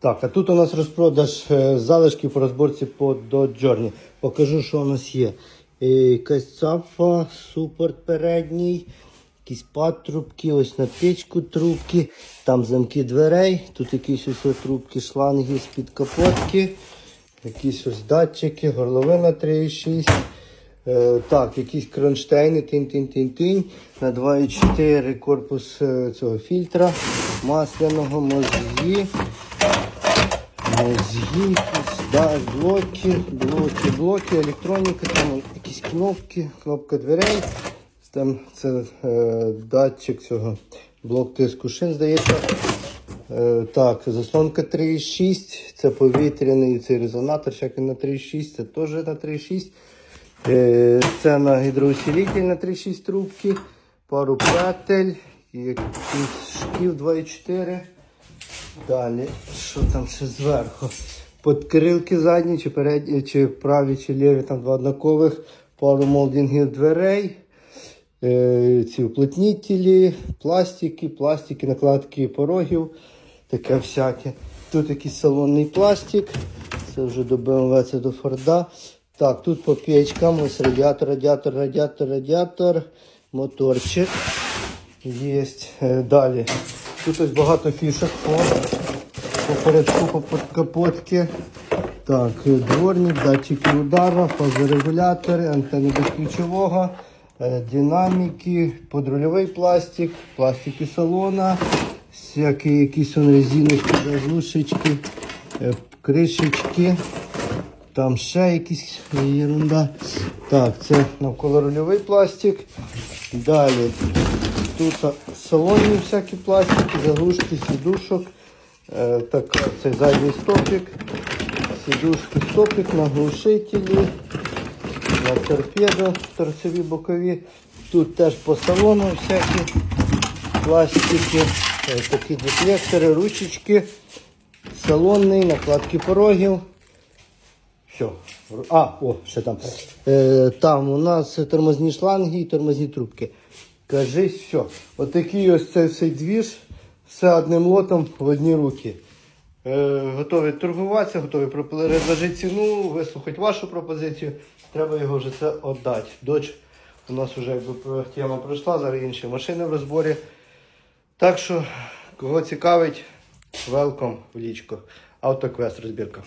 Так, а тут у нас розпродаж е, залишків по розборці по Journey. Покажу, що у нас є. Е, Якась цапа, супорт передній, якісь патрубки, ось на тичку трубки, там замки дверей, тут якісь ось трубки, шланги з-під капотки, якісь ось датчики, горловина 3,6. Е, так, якісь кронштейни, тинь-тинь-тинь-тинь, на 2,4 корпус цього фільтра масляного, мозги. Мозги, да, блоки, блоки, блоки, електроніка, там якісь кнопки, кнопка дверей. Там це е, датчик цього, блок тиску шин, здається. Е, так, заслонка 3,6, це повітряний цей резонатор, він на 3,6, це теж на 3,6. Е, це на гідроусилитель на 3,6 трубки, пару петель, якийсь шків 2,4. Далі, що там ще зверху? Подкрилки задні, чи передні, чи праві, чи ліві, там два однакових, пару молдингів дверей, е, ці уплотнітелі, пластики, пластики, накладки порогів, таке всяке. Тут якийсь салонний пластик, це вже до BMW, це до Форда. Так, тут по печкам, ось радіатор, радіатор, радіатор, радіатор, моторчик. Є. Е, Далі. Тут ось багато фішок по, по передку, по подкапотки. Так, е, дворник, датчики удару, фазорегулятори, антенни безключового, е, динаміки, подрульовий пластик, пластики салона, всякі якісь резиночки, заглушечки, е, кришечки. Там ще якісь ерунда. Так, це навколорульовий пластик. Далі тут салонні всякі пластики, заглушки, сідушок. Е, так, це задній стопик. Сідушки, стопик на глушителі, на торпедо, торцеві бокові. Тут теж по салону всякі пластики, е, такі дефлектори, ручечки, салонний, накладки порогів. Все. А, о, ще там. Е, там у нас тормозні шланги і тормозні трубки. Кажись, все. Отакий ось цей цей двіж, все одним лотом в одні руки. Е, готові торгуватися, готові предложити ціну, вислухати вашу пропозицію. Треба його вже це віддати. Доч у нас вже якби тема пройшла, зараз інші машини в розборі. Так що, кого цікавить, велком в лічку. Автоквест розбірка.